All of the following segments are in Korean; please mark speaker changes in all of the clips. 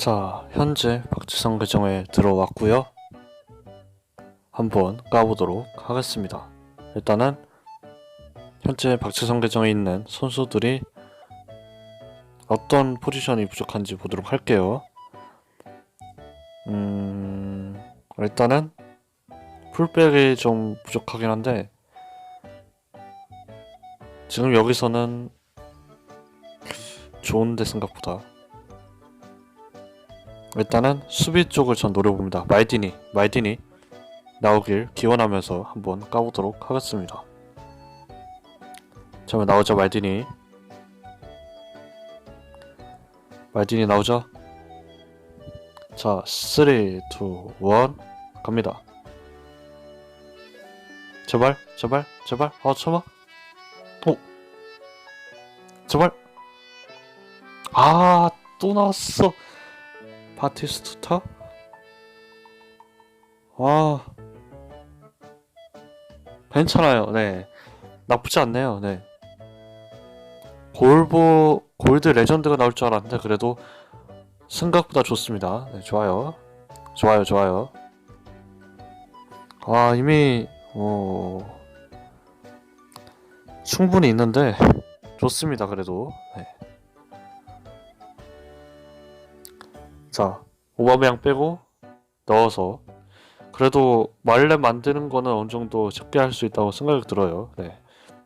Speaker 1: 자, 현재 박지성 계정에 들어왔고요. 한번 까보도록 하겠습니다. 일단은 현재 박지성 계정에 있는 선수들이 어떤 포지션이 부족한지 보도록 할게요. 음, 일단은 풀백이 좀 부족하긴 한데 지금 여기서는 좋은데 생각보다 일단은 수비 쪽을 전 노려봅니다. 말디니, 말디니 나오길 기원하면서 한번 까보도록 하겠습니다. 자, 나오자 말디니. 말디니 나오자. 자, 3, 2, 1 갑니다. 제발, 제발, 제발. 아, 참아. 오. 제발. 아, 또 나왔어. 바티스투타? 아 괜찮아요. 네. 나쁘지 않네요. 네. 골보 골드 레전드가 나올 줄 알았는데 그래도 생각보다 좋습니다. 네 좋아요. 좋아요 좋아요. 아 이미 어 충분히 있는데 좋습니다 그래도. 네. 자, 오바메양 빼고 넣어서 그래도 말레 만드는 거는 어느 정도 쉽게 할 수 있다고 생각이 들어요. 네.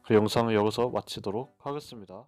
Speaker 1: 그 영상을 여기서 마치도록 하겠습니다.